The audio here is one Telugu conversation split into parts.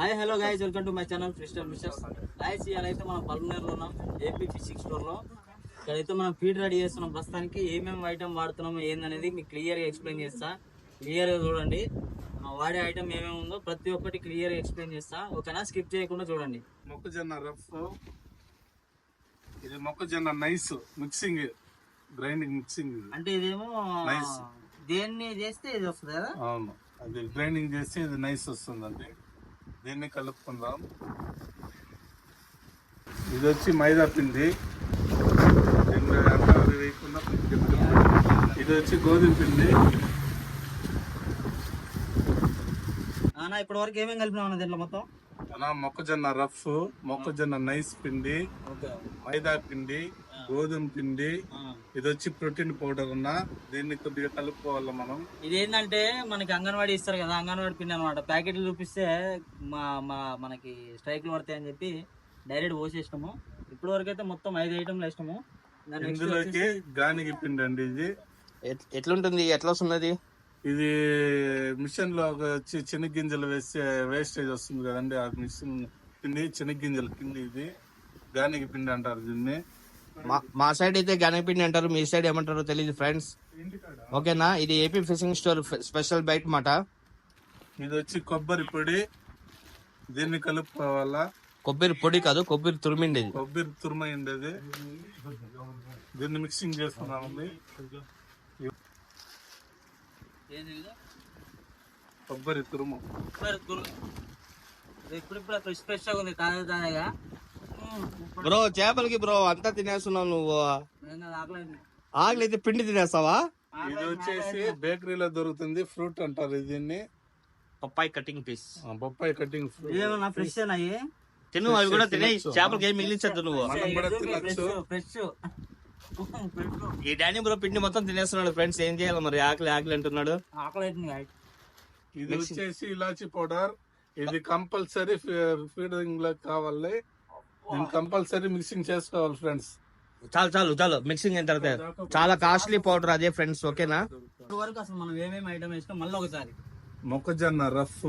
Hi hello guys welcome to my channel crystal fishers guys ఇవాళైతే మనం పల్మనేరులో ఉన్నాం ఏపీ ఫిషింగ్ స్టోర్లో. ఇక్కడైతే మనం ఫీడ్ రెడీ చేస్తున్నాం. ప్రస్తుతానికి ఏమేమి ఐటమ్ వాడుతున్నామో ఏందనేది మీకు క్లియర్గా ఎక్స్ప్లెయిన్ చేస్తా. క్లియర్గా చూడండి. వాడే ఐటమ్ ఏమేమి ఉందో ప్రతి ఒక్కటి క్లియర్గా ఎక్స్ప్లెయిన్ చేస్తా. ఓకేనా? స్కిప్ చేయకుండా చూడండి. మొక్కజొన్న రఫ్. ఇది మొక్కజొన్న నైస్ మిక్సింగ్ గ్రైండింగ్ మిక్సింగ్ అంటే ఇదేమో. దేన్ని చేస్తే ఇది వస్తుంది? కదా అవును. అది గ్రైండింగ్ చేస్తే ఇది నైస్ వస్తుందండి. దీన్ని కలుపుకుందాం. ఇది వచ్చి మైదా పిండి. వేయకుండా. ఇది వచ్చి గోధుమ పిండి. అన్న ఇప్పటి వరకు ఏమేమి కలిపినాం దీంట్లో మొత్తం? అలా మొక్కజొన్న రఫ్ మొక్కజొన్న నైస్ పిండి మైదా పిండి గోధుమ పిండి ఇది వచ్చి ప్రోటీన్ పౌడర్ ఉన్న దీన్ని కొద్దిగా కలుపుకోవాలి మనం? ఇది ఏంటంటే మనకి అంగన్వాడీ ఇస్తారు కదా అంగన్వాడీ పిండి అనమాట ప్యాకెట్లు చూపిస్తే మా మా మనకి స్ట్రైక్లు పడతాయి అని చెప్పి డైరెక్ట్ పోసేసినాము. ఇప్పటి వరకు అయితే మొత్తం ఐదు ఐటమ్లు వేసినాము. ఇందులోకి గానికి పిండి అండి ఇది. ఎట్లుంటుంది? ఎట్లా వస్తుంది ఇది మిషన్లో ఒక వచ్చి చెనిగ్గింజలు వేస్తే వేస్టేజ్ వస్తుంది కదండి. ఆ మిషన్ పిండి చెనిగ్గింజల పిండి ఇది. గానికి పిండి అంటారు దీన్ని. మా- మా సైడ్ అయితే గనపిండి అంటారు మీ సైడ్ ఏమంటారో తెలియదు ఫ్రెండ్స్ ఓకేనా? ఇది AP fishing store special bait మాట. ఇది వచ్చి కొబ్బరి పొడి. దీన్ని కలుపుకోవాలా? కొబ్బరి పొడి కాదు కొబ్బరి తురిమిండి కొబ్బరి తురుమైంది అది దీన్ని మిక్సింగ్ ఇది? కొబ్బరి తురుము. ఇప్పుడు తురు- ఇది ఇప్పుడిప్పుడు ఫ్రెష్ ఫ్రెష్గా ఉంది తాజా తాజాగా. బ్రో చేపలకి బ్రో అంతా తినేస్తున్నావు నువ్వు. ఆకలి అయితే పిండి తినేస్తావా? ఇది వచ్చేసి బేకరీలో దొరుకుతుంది ఫ్రూట్ అంటారు దీన్ని. Papaya cutting piece. ఆ, బొప్పాయి కటింగ్ ఫ్రూట్. ఇదేమన్నా ఫ్రెష్ అయ్యి తిను అవి కూడా తినే. చేపలకి ఏం మిగిలించద్దు నువ్వు. మనం కూడా ఫ్రెష్ తినచ్చు. ఫ్రెష్ ఈ డానీ బ్రో పిండి మొత్తం తినేస్తున్నాడు ఫ్రెండ్స్ ఏం చేయాలి మరి? ఆకలి ఆకలి అంటున్నాడు. ఆకలి. ఇది వచ్చేసి ఇలాచి పౌడర్. ఇది కంపల్సరీ ఫీడింగ్లో కావాలి. దీన్ని కంపల్సరీ మిక్సింగ్ చేసుకోవాలి ఫ్రెండ్స్ చాలు చాలు చాలు. మిక్సింగ్ అయిన తర్వాత చాలా కాస్ట్లీ పౌడర్ అదే ఫ్రెండ్స్ ఓకేనా? ఇప్పుడు వరకు అసలు మనం ఏమేమి ఐటమ్ వేసినాం మళ్ళీ ఒకసారి. మొక్కజొన్న రఫ్.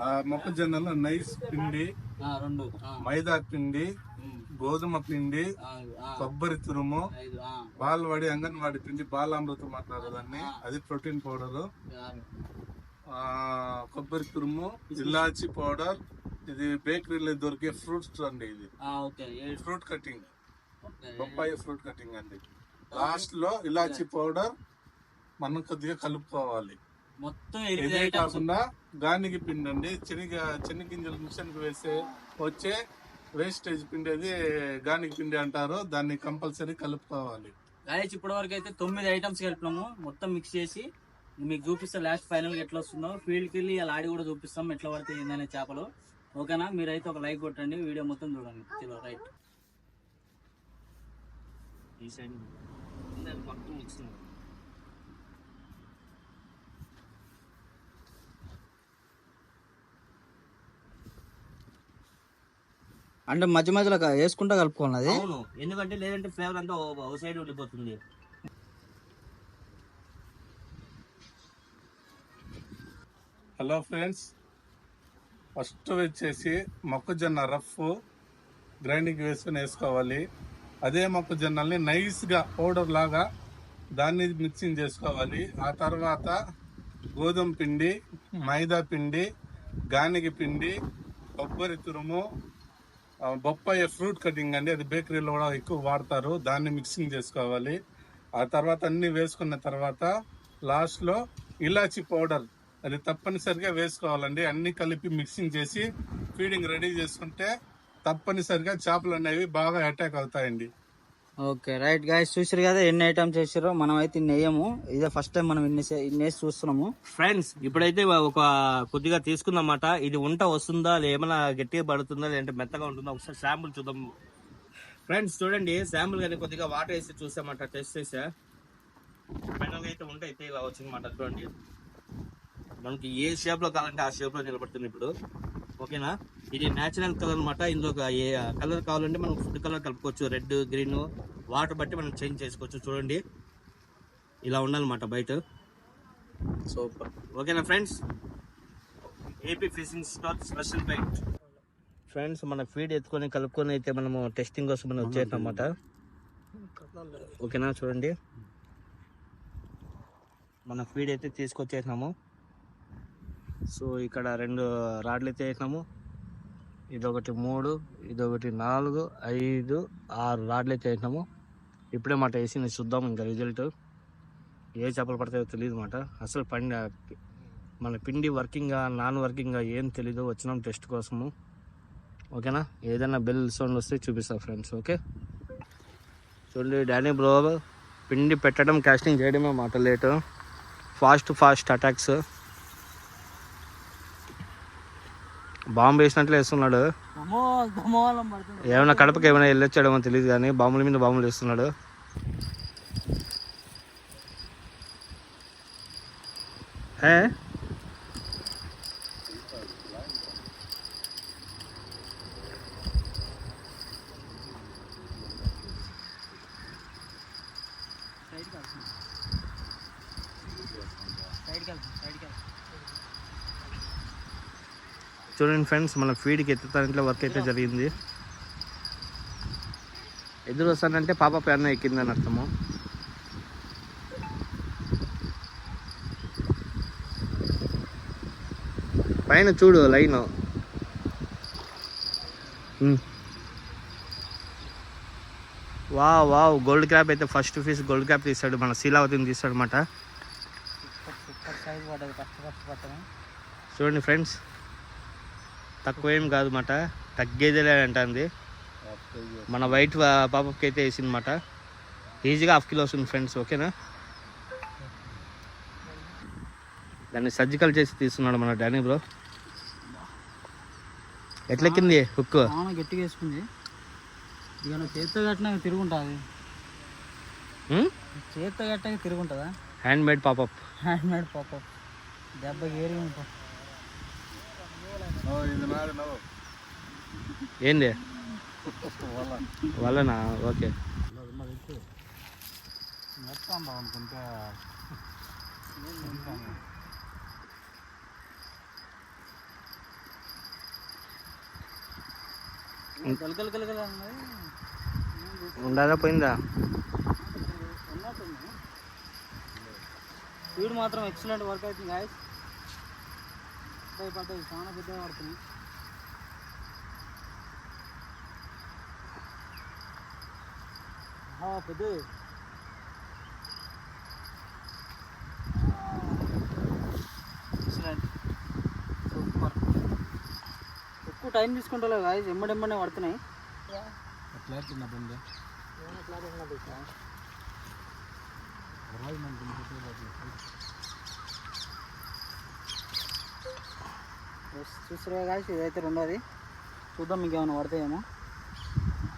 ఆ మొక్కజొన్నలో నైస్ పిండి ఆ, రెండు. మైదా పిండి గోధుమ పిండి కొబ్బరి తురుము ఐదు ఆ, బాలవాడి అంగన్వాడి పిండి బాలామృతం అంటారు దాన్ని. అది ప్రోటీన్ పౌడర్. కొబ్బరి తురుము ఇలాచి పౌడర్ ఇది బేకరీలో దొరికే ఫ్రూట్స్ అండి ఇది. Fruit cutting. బొప్పాయి ఫ్రూట్ కటింగ్ అండి. లాస్ట్లో ఇలాచి పౌడర్ మనం కొద్దిగా కలుపుకోవాలి. మొత్తం ఇదే కాకుండా గానికి పిండి అండి. శనగ శనగింజల మిషన్కి వేసే వచ్చే వేస్టేజ్ పిండి అది గానికి పిండి అంటారు. దాన్ని కంపల్సరీ కలుపుకోవాలి. గాయస్ ఇప్పటి వరకు అయితే తొమ్మిది ఐటమ్స్ కలిపినాము. మొత్తం మిక్స్ చేసి మీకు చూపిస్తా లాస్ట్ ఫైనల్ ఎట్లా వస్తుందో. ఫీల్డ్కి వెళ్ళి అలా ఆడి కూడా చూపిస్తాం. ఎట్లా పడితే ఏందనే చేపలు. ఓకేనా? మీరైతే ఒక లైక్ కొట్టండి వీడియో మొత్తం చూడండి. చలో రైట్. ఈ సైడ్ మొత్తం అంటే మధ్య మధ్యలో వేసుకుంటా కలుపుకోవాలి అవును. ఎందుకంటే లేదంటే ఫ్లేవర్ అంతా ఓ సైడ్ ఉండిపోతుంది. Hello friends. ఫస్ట్ వచ్చేసి మొక్కజొన్న రఫ్ గ్రైండింగ్ వేసుకొని వేసుకోవాలి. అదే మొక్కజొన్నల్ని నైస్గా పౌడర్ లాగా దాన్ని మిక్సింగ్ చేసుకోవాలి. ఆ తర్వాత గోధుమ పిండి మైదా పిండి గానిగ పిండి కొబ్బరి తురుము బొప్పాయ ఫ్రూట్ కటింగ్ అండి. అది బేకరీలో కూడా ఎక్కువ వాడతారు. దాన్ని మిక్సింగ్ చేసుకోవాలి. ఆ తర్వాత అన్ని వేసుకున్న తర్వాత లాస్ట్లో ఇలాచి పౌడర్ అది తప్పనిసరిగా వేసుకోవాలండి. అన్ని కలిపి మిక్సింగ్ చేసి ఫీడింగ్ రెడీ చేసుకుంటే తప్పనిసరిగా చేపలు అనేవి బాగా అటాక్ అవుతాయండి. ఓకే రైట్ గాయస్ చూసారు కదా ఎన్ని ఐటమ్స్ చేసారో మనం అయితే ఇన్ని వేయము. ఇదే ఫస్ట్ టైం మనం ఇన్ని ఇన్ని చూస్తున్నాము. ఫ్రెండ్స్ ఇప్పుడైతే ఒక కొద్దిగా తీసుకుందన్నమాట. ఇది ఉంట వస్తుందా ఏమైనా గట్టిగా పడుతుందా లేదంటే మెత్తగా ఉంటుందా? ఒకసారి శాంపుల్ చూద్దాం. ఫ్రెండ్స్ చూడండి శాంపుల్ కానీ కొద్దిగా వాటర్ వేసి చూసామంట టెస్ట్ చేసా. ఫైనల్గా అయితే ఉంట అయితే ఇలా వచ్చిందన్నమాట చూడండి. మనకి ఏ షేప్లో కావాలంటే ఆ షేప్లో నిలబడుతుంది ఇప్పుడు. ఓకేనా? ఇది న్యాచురల్ కలర్ అనమాట ఇందులో ఒక ఏ కలర్ కావాలంటే మనం ఫుడ్ కలర్ కలుపుకోవచ్చు. రెడ్ గ్రీన్ వాటర్ బట్టి మనం చేంజ్ చేసుకోవచ్చు. చూడండి. ఇలా ఉండాలన్నమాట బయట. సో ఓకేనా friends AP fishing star special bait friends మన ఫీడ్ ఎత్తుకొని కలుపుకొని అయితే మనము టెస్టింగ్ కోసం మనం వచ్చేసామన్నమాట ఓకేనా? చూడండి. మన ఫీడ్ అయితే తీసుకొచ్చేసినాము. సో ఇక్కడ రెండు రాడ్లు అయితే వేసినాము. ఇదొకటి మూడు ఇదొకటి నాలుగు ఐదు ఆరు రాడ్లు అయితే వేసినాము. ఇప్పుడే మాట వేసింది చూద్దాం ఇంకా రిజల్ట్ ఏ చేపలు పడతాయో తెలియదు మాట. అసలు పండి మన పిండి వర్కింగా నాన్ వర్కింగా ఏం తెలీదు వచ్చినాం టెస్ట్ కోసము. ఓకేనా? ఏదైనా బెల్ సౌండ్ వస్తే చూపిస్తా ఫ్రెండ్స్ ఓకే? చూడండి డానీ బ్రో పిండి పెట్టడం కాస్టింగ్ చేయడమే మాట late fast fast attacks bomb వేసినట్లు వేస్తున్నాడు. ఏమైనా కడపకి ఏమైనా వెళ్ళొచ్చాడేమో తెలియదు కానీ బాంబుల మీద బాంబులు వేస్తున్నాడు. హే చూడండి ఫ్రెండ్స్ మన ఫీడ్కి ఎత్తుతానికి వర్క్ అయితే జరిగింది ఎదురు వస్తానంటే పాప పేరున ఎక్కిందని అర్థము పైన చూడు లైన్ వా వావ్ గోల్డ్ క్రాప్ అయితే ఫస్ట్ ఫీస్ గోల్డ్ క్రాప్ తీస్తాడు మన శీలావతిని తీసాడు అనమాట చూడండి ఫ్రెండ్స్ తక్కువ ఏం కాదు మాట. తగ్గేదేలే అంటుంది. మన వైట్ పాపకి అయితే వేసిందన్నమాట ఈజీగా హాఫ్ కిలో వస్తుంది ఫ్రెండ్స్ ఓకేనా? దాన్ని సర్జికల్ చేసి తీస్తున్నాడు మన డానీ బ్రో. ఎట్లెక్కింది హుక్ గట్టిగా వేసుకుంది. ఇక చేత్తో కట్టినా తిరుగుంటుంది. చేత్తో కట్టాక తిరుగుంటుందా? Hand made popup. Hand made పాప దెబ్బ ఏరి ఉంటాం ఇది నాది నవ్వు ఏంది? వల్లనా? ఓకే. ఉండదా పోయిందా? స్పీడ్ మాత్రం ఎక్సలెంట్ వర్క్ అవుతుంది గాయస్ పడ్డాయి చాలా పెద్దగా పడుతుంది పెద్ద సూపర్. ఎక్కువ టైం తీసుకుంటా గాయస్ ఎమ్మడెమ్మడే పడుతున్నాయి. ఎట్లా చూసారా కాదు ఇదైతే రెండోది. చూద్దాం మీకు ఏమైనా పడతాయేమో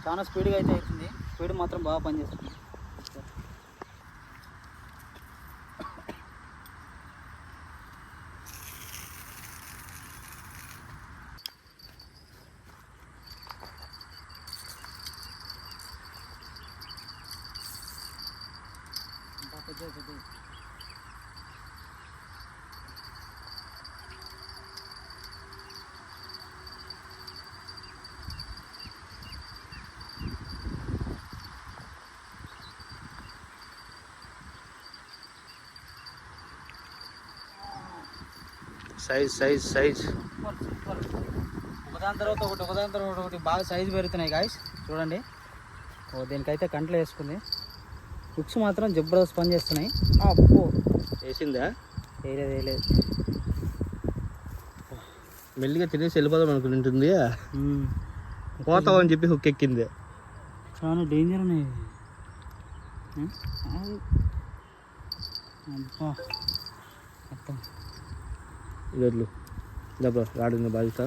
చాలా స్పీడ్గా అయితే అవుతుంది. స్పీడ్ మాత్రం బాగా పనిచేస్తుంది. Size size size. ఒకదాని తర్వాత ఒకటి ఒకదాని తర్వాత ఒకటి బాగా సైజు పెరుగుతున్నాయి గాయస్ చూడండి. ఓ దీనికైతే కంట్లో వేసుకుంది. బుక్స్ మాత్రం జబర్దస్త్ పని చేస్తున్నాయి. అబ్బో. వేసిందా? వేయలేదు వేయలేదు. మెల్లిగా తినేసి వెళ్ళిపోదాం అనుకుంటుంది. పోతావు అని చెప్పి హుక్ ఎక్కింది. చాలా డేంజర్ ఉన్నాయి. అబ్బా. మొత్తం. ఇదొడ్లు దెబ్బ రాడింది బాధ్యత.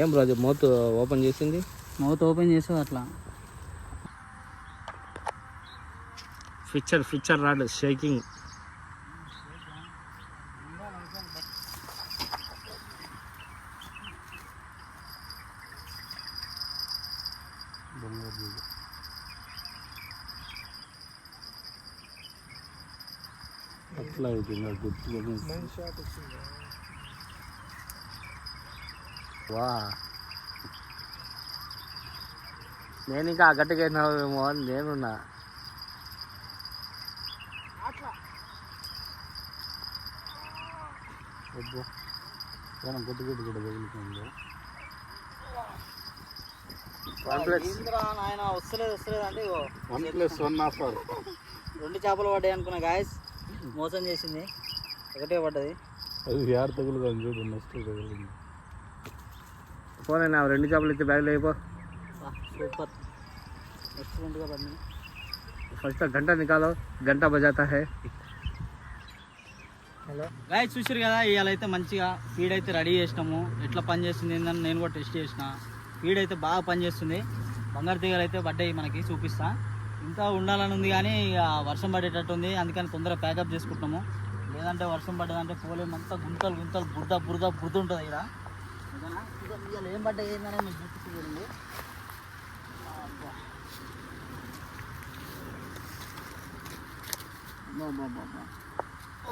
ఏం బ్రో అది మౌత్ ఓపెన్ చేసింది? మౌత్ ఓపెన్ చేసి అట్లా. ఫిచ్చర్ ఫిచ్చర్ రాడ్ షేకింగ్ అట్లా అయిపోయింది గుర్తుగా వా. నేను ఇంకా అయినావేమో అని నేనున్నా. అబ్బో. ఏమన్నా గుడ్డు గుడ్డు కూడా తగులుతుంది వన్ ప్లస్ ఆయన వస్తలేదు వస్తలేదు అంటే వన్ ప్లస్ వన్ ఆఫర్ రెండు చేపలు పడ్డాయి అనుకున్నా గాయస్ మోసం చేసింది. ఒకటే పడ్డది. అది యార్ తగులుతుంది చూడు నెక్స్ట్ తగులుతుంది. ఫోన్ అయినా రెండు చేపలు ఇస్తే బ్యాగ్లో అయిపో సూపర్. ఎక్సలెంట్గా పడింది ఫస్ట్ గంట నికాలో గంట బజాతా హై. హలో గాయస్ చూసారు కదా ఇవాళ అయితే మంచిగా ఫీడ్ అయితే రెడీ చేసినాము. ఎట్లా పని చేస్తుంది ఏందని నేను కూడా టెస్ట్ చేసిన. ఫీడ్ అయితే బాగా పనిచేస్తుంది బంగారు తీగలు అయితే పడ్డాయి మనకి చూపిస్తా. ఇంకా ఉండాలని ఉంది కానీ ఇక వర్షం పడేటట్టు ఉంది. అందుకని తొందరగా ప్యాకప్ చేసుకుంటున్నాము. లేదంటే వర్షం పడ్డదంటే పోలేమంతా గుంతలు గుంతలు బురద బురద బురద ఉంటుంది ఇక్కడ. ఇవాళ ఏం పడ్డాయి ఏంటనే మీకు చూపిస్తూ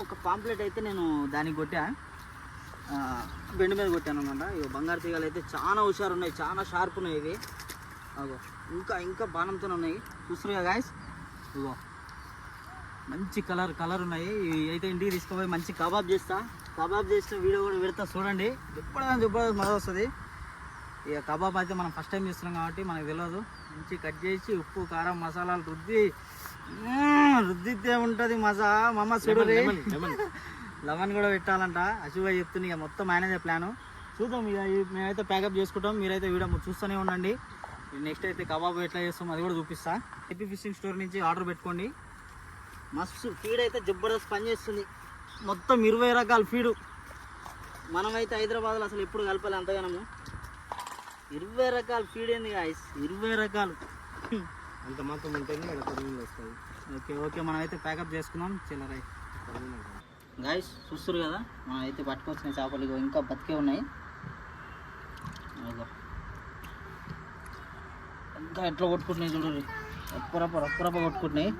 ఒక పాంప్లెట్ అయితే నేను దానికి కొట్టా. ఆ, బెండ్ మీద కొట్టాను అనమాట ఇక బంగారు తీగలు అయితే చాలా హుషారు ఉన్నాయి చాలా షార్ప్ ఉన్నాయి ఇవి. అగో ఇంకా ఇంకా బాణంతో ఉన్నాయి. చూస్తున్నారు గాయస్ ఇగో మంచి కలర్ కలర్ ఉన్నాయి. అయితే ఇంటికి తీసుకుపోయి మంచి కబాబ్ చేస్తా. కబాబ్ చేసిన వీడియో కూడా పెడతా చూడండి. ఎప్పుడైనా చెప్పడం మజా వస్తుంది. ఇక కబాబ్ అయితే మనం ఫస్ట్ టైం చేస్తున్నాం కాబట్టి మనకు తెలియదు మంచి కట్ చేసి ఉప్పు కారం మసాలాలు రుద్ది. రుద్దితే ఉంటుంది మజా. మమ్మ చూడరి లెమన్ కూడా పెట్టాలంట. అశుభ చెప్తుంది ఇక మొత్తం మేనేజర్ ప్లాను చూద్దాం ఇక మేమైతే ప్యాకప్ చేసుకుంటాం. మీరైతే వీడియో చూస్తూనే ఉండండి. నెక్స్ట్ అయితే కబాబ్ ఎట్లా చేస్తాం అది కూడా చూపిస్తా. హ్యాపీ ఫిషింగ్ స్టోర్ నుంచి ఆర్డర్ పెట్టుకోండి. మస్తు ఫీడ్ అయితే జబర్దస్త్ పని చేస్తుంది. మొత్తం ఇరవై రకాల ఫీడు మనమైతే హైదరాబాద్లో అసలు ఎప్పుడు కలపాలి అంతగానము. ఇరవై రకాల ఫీడ్ ఏంది గాయస్ ఇరవై రకాలు. అంత మాత్రం ఉంటేనే ఇక్కడ కొనుగోలు వస్తాయి ఓకే ఓకే మనం అయితే ప్యాకప్ చేసుకున్నాం చిల్లరై గాయస్ చూస్తారు కదా? మనం అయితే పట్టుకొచ్చిన చేపలు ఇగో ఇంకా బతికే ఉన్నాయి. ఇంకా ఎట్లా కొట్టుకుంటున్నాయి చూడండి. రప్పరప్ప రప్పరప్ప కొట్టుకుంటున్నాయి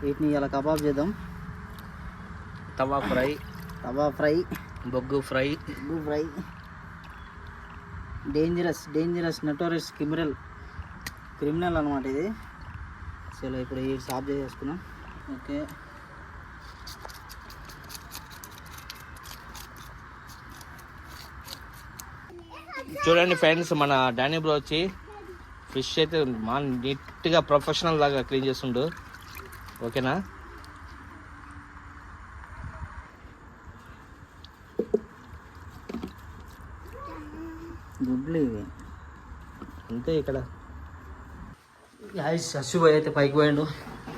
వీటిని ఇలా కబాబ్ చేద్దాం. తవా ఫ్రై. కబాబ్ ఫ్రై. బొగ్గు fry. Egg fry. Dangerous dangerous notorious criminal. Criminal అనమాట ఇది. చలో ఇప్పుడు ఈ సాఫ్ చేసేసుకున్నాం ఓకే. చూడండి ఫ్రెండ్స్ మన డానీ బ్రో వచ్చి ఫిష్ అయితే మా నీట్గా ప్రొఫెషనల్ లాగా క్లీన్ చేస్తుండు. ఓకేనా? గుడ్లు ఇవి. అంతే ఇక్కడ. అశుభ అయితే పైకి పోయిండు.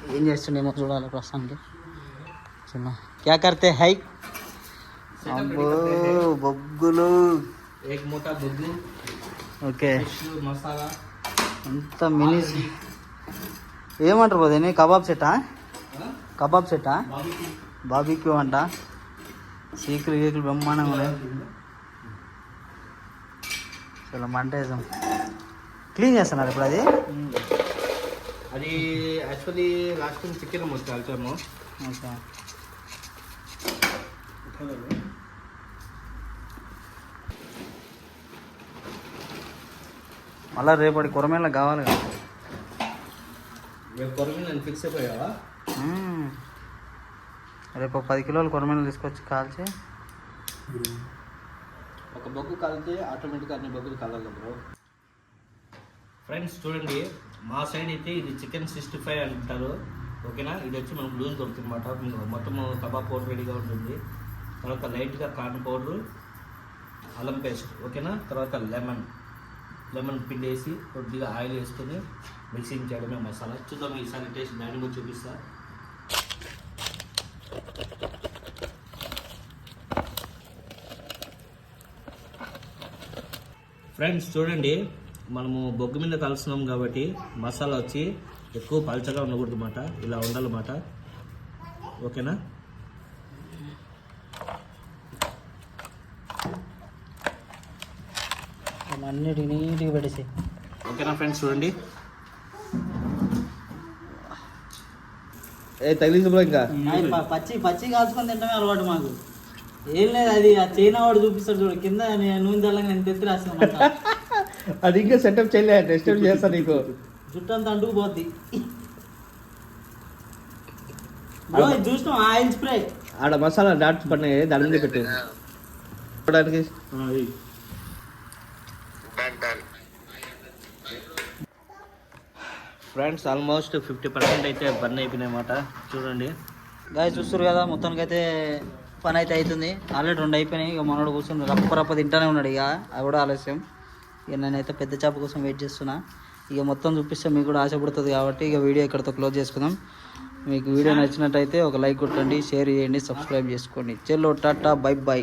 ఏం చేస్తుండేమో చూడాలి ప్రస్తుతానికి. చిన్న. క్యా కర్తే హై? అబ్బో బొగ్గులు. ఏక్ మూట బొగ్గు. ఓకే. మసాలా. అంత మినీ ఏమంటారు పోతే కబాబ్ సెట్టా? కబాబ్ సెట్టా? బాబీక్యూ అంట. సీకులు గీకులు బ్రహ్మాండంగా ఉన్నాయి. చాలా మంట వేసాం. క్లీన్ చేస్తున్నారు ఇప్పుడు అది? అది యాక్చువల్లీ లాస్ట్ చికెన్ మొత్తం కలిపాము ఓకే. మళ్ళీ రేపటి కొరమేళ్ళ కావాలి కదా. రేపు ఫిక్స్ అయిపోయావా. రేపు ఒక పది కిలోలు కొరమేలు తీసుకొచ్చి కాల్చి. ఒక బొగ్గు కలితే ఆటోమేటిక్గా అన్ని బొగ్గులు కలగదు బ్రో. ఫ్రెండ్స్ చూడండి మా సైడ్ అయితే ఇది చికెన్ సిక్స్టీ ఫైవ్ అంటారు. ఓకేనా? ఇది వచ్చి మనకు లూజ్ దొరుకుతుంది అనమాట మొత్తం కబాబ్ పౌడర్ రెడీగా ఉంటుంది. తర్వాత లైట్గా కార్న్ పౌడర్ అల్లం పేస్ట్. ఓకేనా? తర్వాత లెమన్. లెమన్ పిండి వేసి కొద్దిగా ఆయిల్ వేసుకొని మిక్సింగ్ చేయడమే మసాలా. చూద్దాం ఈసారి టేస్ట్ డాడీ కూడా చూపిస్తా. ఫ్రెండ్స్ చూడండి మనము బొగ్గు మీద కలుస్తున్నాం కాబట్టి మసాలా వచ్చి ఎక్కువ పలచగా ఉండకూడదు అన్నమాట ఇలా ఉండాలన్నమాట. ఓకేనా? అన్నిటికి నీట్గా పెట్టేసి ఓకేనా ఫ్రెండ్స్ చూడండి. ఏ తగిలింది బ్రో ఇంకా. పచ్చి పచ్చి కాల్చుకొని తింటమే అలవాటు మాకు. ఏం లేదు అది ఆ చైనా వాడు చూపిస్తాడు చూడు. కింద నేను నూనె చల్లగా నేను తెత్తి రాసిన అది ఇంకా సెటప్ చేయలే నెక్స్ట్ టైం చేస్తా నీకు? జుట్టు అంతా అంటుకు పోద్ది. చూసినాం ఆయిల్ స్ప్రే ఆడ మసాలా డాట్స్ పడినాయి దాని మీద పెట్టు. చూడడానికి. ఫ్రెండ్స్ ఆల్మోస్ట్ ఫిఫ్టీ పర్సెంట్ అయితే బర్న్ అయిపోయినాయన్నమాట చూడండి. గాయ చూస్తారు కదా మొత్తానికి అయితే పని అయితే అవుతుంది ఆల్రెడీ రెండు అయిపోయినాయి. ఇక మనోడు కూర్చొని రప్ప రప్ప తింటానే ఉన్నాడు ఇక. అది కూడా ఆలస్యం. ఇక నేనైతే పెద్ద చేప కోసం వెయిట్ చేస్తున్నా. ఇక మొత్తం చూపిస్తే మీకు కూడా ఆశపడుతుంది కాబట్టి ఇక వీడియో ఇక్కడతో క్లోజ్ చేసుకుందాం. మీకు వీడియో నచ్చినట్టయితే ఒక లైక్ కొట్టండి షేర్ చేయండి సబ్స్క్రైబ్ చేసుకోండి. చెల్లో టాటా బై బై